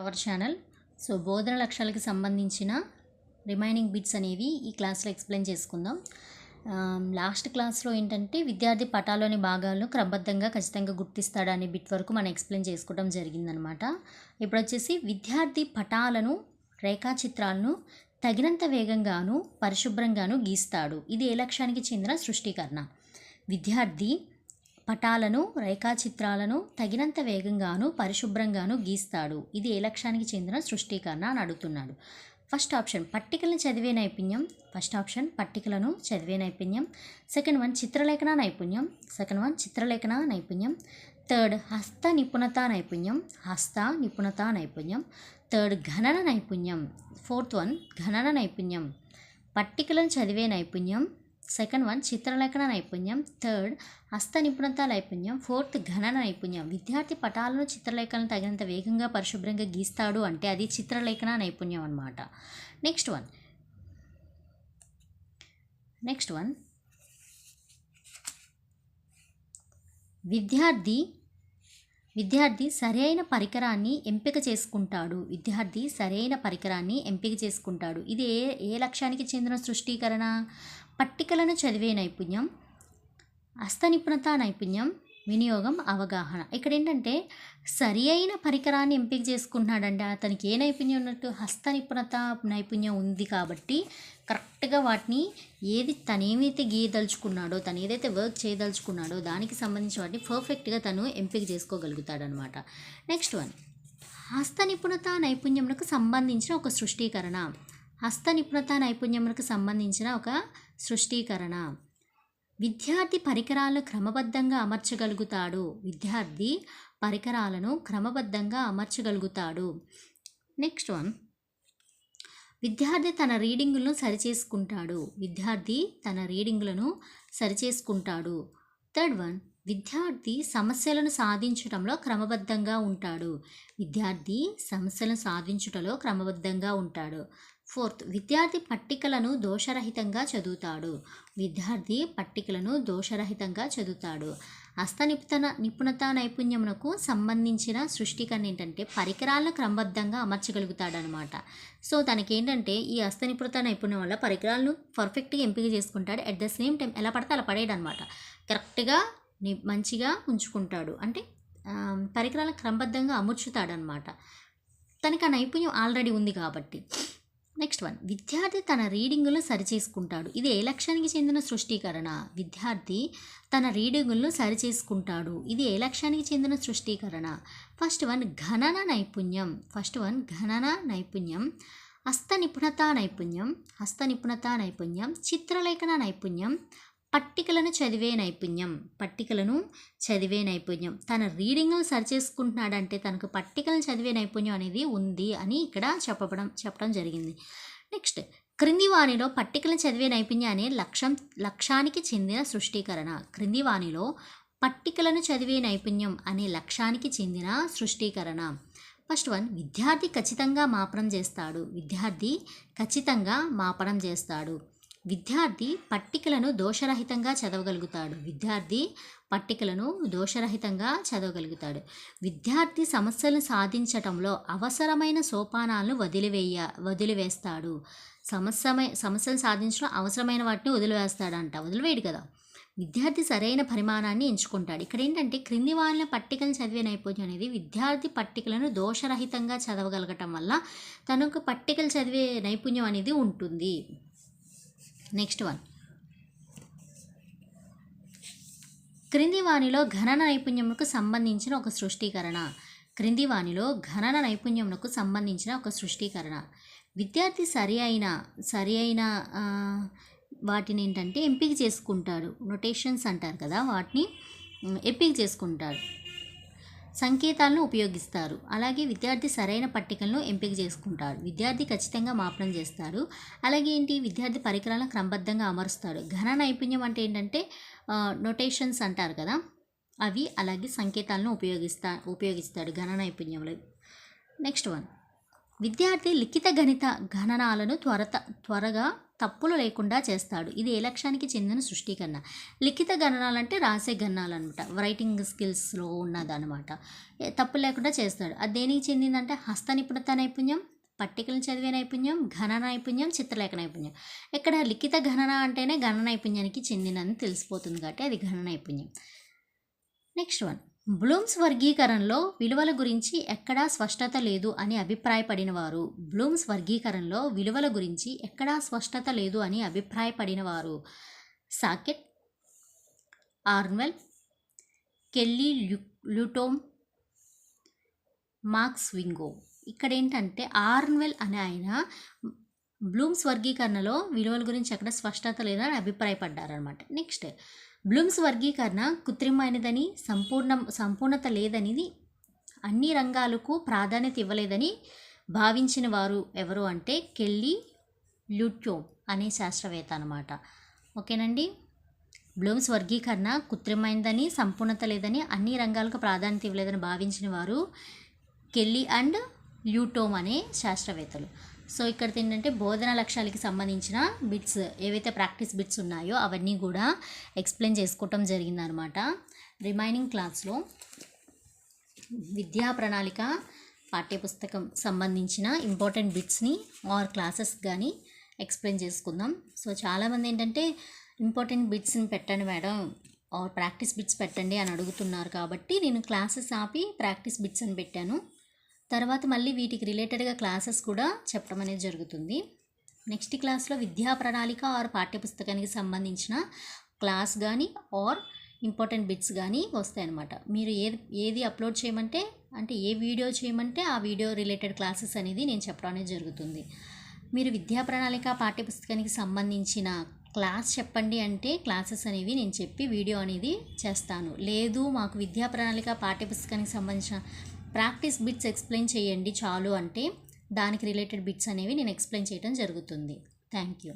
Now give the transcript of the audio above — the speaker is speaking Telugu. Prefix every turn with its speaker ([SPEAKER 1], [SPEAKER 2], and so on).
[SPEAKER 1] Our channel. సో బోధన లక్ష్యాలకు సంబంధించిన రిమైనింగ్ బిట్స్ అనేవి ఈ క్లాస్లో ఎక్స్ప్లెయిన్ చేసుకుందాం. లాస్ట్ క్లాస్లో ఏంటంటే విద్యార్థి పటాలోని భాగాలను క్రమబద్ధంగా ఖచ్చితంగా గుర్తిస్తాడనే అనే బిట్ వరకు మనం ఎక్స్ప్లెయిన్ చేసుకోవడం జరిగిందనమాట. ఇప్పుడు వచ్చేసి విద్యార్థి పటాలను రేఖాచిత్రాలను తగినంత వేగంగాను పరిశుభ్రంగాను గీస్తాడు. ఇది ఏ లక్ష్యానికి చెందిన సృష్టీకరణ. విద్యార్థి పటాలను రేఖాచిత్రాలను తగినంత వేగంగాను పరిశుభ్రంగాను గీస్తాడు. ఇది ఏ లక్ష్యానికి చెందిన సృష్టీకరణ అని అడుగుతున్నాడు. ఫస్ట్ ఆప్షన్ పట్టికలను చదివే నైపుణ్యం. ఫస్ట్ ఆప్షన్ పట్టికలను చదివే నైపుణ్యం. సెకండ్ వన్ చిత్రలేఖన నైపుణ్యం. సెకండ్ వన్ చిత్రలేఖన నైపుణ్యం. థర్డ్ హస్త నిపుణత నైపుణ్యం. హస్త నిపుణత నైపుణ్యం. థర్డ్ గణన నైపుణ్యం. ఫోర్త్ వన్ గణన నైపుణ్యం. పట్టికలను చదివే నైపుణ్యం. సెకండ్ వన్ చిత్రలేఖన నైపుణ్యం. థర్డ్ హస్త నిపుణత నైపుణ్యం. ఫోర్త్ గణన నైపుణ్యం. విద్యార్థి పటాలను చిత్రలేఖలను తగినంత వేగంగా పరిశుభ్రంగా గీస్తాడు అంటే అది చిత్రలేఖన నైపుణ్యం అన్నమాట. Next one. Next one. విద్యార్థి విద్యార్థి సరైన పరికరాన్ని ఎంపిక చేసుకుంటాడు. విద్యార్థి సరైన పరికరాన్ని ఎంపిక చేసుకుంటాడు. ఇది ఏ ఏ లక్ష్యానికి చెందిన సృష్టీకరణ? పట్టికలను చదివే నైపుణ్యం హస్తనిపుణత నైపుణ్యం వినియోగం అవగాహన. ఇక్కడ ఏంటంటే సరి అయిన పరికరాన్ని ఎంపిక చేసుకుంటున్నాడంటే. అతనికి ఏ నైపుణ్యం ఉన్నట్టు హస్త నిపుణత నైపుణ్యం ఉంది కాబట్టి కరెక్ట్గా వాటిని ఏది తనేమైతే గీయదలుచుకున్నాడో తను ఏదైతే వర్క్ చేయదలుచుకున్నాడో దానికి సంబంధించిన వాటిని పర్ఫెక్ట్గా తను ఎంపిక చేసుకోగలుగుతాడనమాట. Next one. హస్త నిపుణత నైపుణ్యములకు సంబంధించిన ఒక సృష్టీకరణ. హస్త నిపుణత నైపుణ్యములకు సంబంధించిన ఒక సృష్టీకరణ. విద్యార్థి పరికరాలను క్రమబద్ధంగా అమర్చగలుగుతాడు. విద్యార్థి పరికరాలను క్రమబద్ధంగా అమర్చగలుగుతాడు. Next one. విద్యార్థి తన రీడింగులను సరిచేసుకుంటాడు. విద్యార్థి తన రీడింగులను సరిచేసుకుంటాడు. Third one. విద్యార్థి సమస్యలను సాధించడంలో క్రమబద్ధంగా ఉంటాడు. విద్యార్థి సమస్యలను సాధించుటలో క్రమబద్ధంగా ఉంటాడు. ఫోర్త్ విద్యార్థి పట్టికలను దోషరహితంగా చదువుతాడు. విద్యార్థి పట్టికలను దోషరహితంగా చదువుతాడు. హస్త నిపుణత నిపుణత నైపుణ్యమునకు సంబంధించిన సృష్టికరణ ఏంటంటే పరికరాలను క్రమబద్ధంగా అమర్చగలుగుతాడనమాట. సో తనకేంటంటే ఈ హస్త నిపుణత నైపుణ్యం వల్ల పరికరాలను పర్ఫెక్ట్గా ఎంపిక చేసుకుంటాడు. అట్ ద సేమ్ టైం ఎలా పడితే అలా పడేయడం అనమాట కరెక్ట్గా ని మంచిగా ఉంచుకుంటాడు. అంటే పరికరాలను క్రమబద్ధంగా అమర్చుతాడనమాట. తనకి ఆ నైపుణ్యం ఆల్రెడీ ఉంది కాబట్టి. Next one. విద్యార్థి తన రీడింగులను సరిచేసుకుంటాడు ఇది ఏ లక్ష్యానికి చెందిన సృష్టీకరణ? విద్యార్థి తన రీడింగులను సరిచేసుకుంటాడు ఇది ఏ లక్ష్యానికి చెందిన సృష్టీకరణ? ఫస్ట్ వన్ గణన నైపుణ్యం. ఫస్ట్ వన్ గణన నైపుణ్యం. హస్త నిపుణత నైపుణ్యం. హస్త నిపుణత నైపుణ్యం. చిత్రలేఖన నైపుణ్యం. పట్టికలను చదివే నైపుణ్యం పట్టికలను చదివే నైపుణ్యం. తన రీడింగ్ను సరిచేసుకుంటున్నాడంటే తనకు పట్టికలను చదివే నైపుణ్యం అనేది ఉంది అని ఇక్కడ చెప్పడం చెప్పడం జరిగింది. నెక్స్ట్ క్రింది వాణిలో పట్టికలను చదివే నైపుణ్యం అనే లక్ష్యం లక్ష్యానికి చెందిన సృష్టీకరణ. క్రింది వాణిలో పట్టికలను చదివే నైపుణ్యం అనే లక్ష్యానికి చెందిన సృష్టీకరణ. ఫస్ట్ వన్ విద్యార్థి ఖచ్చితంగా మాపనం చేస్తాడు. విద్యార్థి ఖచ్చితంగా మాపనం చేస్తాడు. విద్యార్థి పట్టికలను దోషరహితంగా చదవగలుగుతాడు. విద్యార్థి పట్టికలను దోషరహితంగా చదవగలుగుతాడు. విద్యార్థి సమస్యలను సాధించటంలో అవసరమైన సోపానాలను వదిలివేయ వదిలివేస్తాడు. సమస్యమై సమస్యలు సాధించడం అవసరమైన వాటిని వదిలివేస్తాడంట. వదిలివేయడు కదా. విద్యార్థి సరైన పరిమాణాన్ని ఎంచుకుంటాడు. ఇక్కడ ఏంటంటే క్రింది వాళ్ళ పట్టికలను చదివే నైపుణ్యం అనేది విద్యార్థి పట్టికలను దోషరహితంగా చదవగలగటం వల్ల తనకు పట్టికలు చదివే నైపుణ్యం అనేది ఉంటుంది. నెక్స్ట్ వన్ క్రింది వాణిలో ఘన నైపుణ్యములకు సంబంధించిన ఒక సృష్టీకరణ. క్రింది వాణిలో ఘనన నైపుణ్యములకు సంబంధించిన ఒక సృష్టీకరణ. విద్యార్థి సరి అయిన సరి అయిన వాటిని ఏంటంటే ఎంపిక చేసుకుంటాడు. నొటేషన్స్ అంటారు కదా వాటిని ఎంపిక చేసుకుంటాడు. సంకేతాలను ఉపయోగిస్తారు. అలాగే విద్యార్థి సరైన పట్టికలను ఎంపిక చేసుకుంటాడు. విద్యార్థి ఖచ్చితంగా మాపనం చేస్తాడు. అలాగే ఏంటి? విద్యార్థి పరికరాలను క్రమబద్ధంగా అమరుస్తాడు. ఘన నైపుణ్యం అంటే ఏంటంటే నొటేషన్స్ అంటారు కదా? అవి అలాగే సంకేతాలను ఉపయోగిస్తా ఉపయోగిస్తాడు ఘన నైపుణ్యంలో. Next one. విద్యార్థి లిఖిత గణిత గణనాలను త్వరత త్వరగా తప్పులు లేకుండా చేస్తాడు. ఇది ఏ లక్ష్యానికి చెందిన సృష్టికరణ? లిఖిత గణనాలు అంటే రాసే గణనాలు అనమాట రైటింగ్ స్కిల్స్లో ఉన్నదనమాట తప్పు లేకుండా చేస్తాడు. అది దేనికి చెందిందంటే హస్త నిపుణత నైపుణ్యం పట్టికలు చదివే నైపుణ్యం ఘన నైపుణ్యం చిత్రలేఖ నైపుణ్యం. ఇక్కడ లిఖిత గణన అంటేనే ఘన నైపుణ్యానికి చెందినని తెలిసిపోతుంది కాబట్టి అది ఘన నైపుణ్యం. నెక్స్ట్ వన్ బ్లూమ్స్ వర్గీకరణలో విలువల గురించి ఎక్కడా స్పష్టత లేదు అని అభిప్రాయపడిన వారు బ్లూమ్స్ వర్గీకరణలో విలువల గురించి ఎక్కడా స్పష్టత లేదు అని అభిప్రాయపడిన వారు సాకెట్ ఆర్న్వెల్ కెల్లీ ల్యూ ల్యూటోమ్ మార్క్స్ వింగో. ఇక్కడ ఏంటంటే ఆర్న్వెల్ అనే ఆయన బ్లూమ్స్ వర్గీకరణలో విలువల గురించి ఎక్కడ స్పష్టత లేదని అభిప్రాయపడ్డారనమాట నెక్స్ట్ బ్లూమ్స్ వర్గీకరణ కృత్రిమైనదని సంపూర్ణ సంపూర్ణత లేదనిది అన్ని రంగాలకు ప్రాధాన్యత ఇవ్వలేదని భావించిన వారు ఎవరు అంటే కెల్లీ ల్యూట్యో అనే శాస్త్రవేత్త అనమాట ఓకేనండి? బ్లూమ్స్ వర్గీకరణ కృత్రిమైనదని సంపూర్ణత లేదని అన్ని రంగాలకు ప్రాధాన్యత ఇవ్వలేదని భావించిన వారు కెల్లీ అండ్ ల్యూటోమ్ అనే శాస్త్రవేత్తలు. సో ఇక్కడ ఏంటంటే బోధన లక్ష్యాలకి సంబంధించిన బిట్స్ ఏవైతే ప్రాక్టీస్ బిట్స్ ఉన్నాయో అవన్నీ కూడా ఎక్స్ప్లెయిన్ చేసుకోవటం జరిగిందనమాట. రిమైనింగ్ క్లాస్లో విద్యా ప్రణాళిక పాఠ్యపుస్తకం సంబంధించిన ఇంపార్టెంట్ బిట్స్ని ఆర్ క్లాసెస్ కానీ ఎక్స్ప్లెయిన్ చేసుకుందాం. సో చాలామంది ఏంటంటే ఇంపార్టెంట్ బిట్స్ని పెట్టండి మేడం ఆర్ ప్రాక్టీస్ బిట్స్ పెట్టండి అని అడుగుతున్నారు కాబట్టి నేను క్లాసెస్ ఆపి ప్రాక్టీస్ బిట్స్ అని పెట్టాను. తర్వాత మళ్ళీ వీటికి రిలేటెడ్గా క్లాసెస్ కూడా చెప్పడం అనేది జరుగుతుంది. నెక్స్ట్ క్లాస్లో విద్యా ప్రణాళిక ఆర్ పాఠ్యపుస్తకానికి సంబంధించిన క్లాస్ కానీ ఆర్ ఇంపార్టెంట్ బిట్స్ కానీ వస్తాయన్నమాట. మీరు ఏది ఏది అప్లోడ్ చేయమంటే అంటే ఏ వీడియో చేయమంటే ఆ వీడియో రిలేటెడ్ క్లాసెస్ అనేది నేను చెప్పడం అనేది జరుగుతుంది. మీరు విద్యా ప్రణాళిక పాఠ్యపుస్తకానికి సంబంధించిన క్లాస్ చెప్పండి అంటే క్లాసెస్ అనేవి నేను చెప్పి వీడియో అనేది చేస్తాను. లేదు మాకు విద్యా ప్రణాళిక పాఠ్యపుస్తకానికి సంబంధించిన ప్రాక్టీస్ బిట్స్ ఎక్స్ప్లెయిన్ చేయండి చాలు అంటే దానికి రిలేటెడ్ బిట్స్ అనేవి నేను ఎక్స్ప్లెయిన్ చేయడం జరుగుతుంది. Thank you.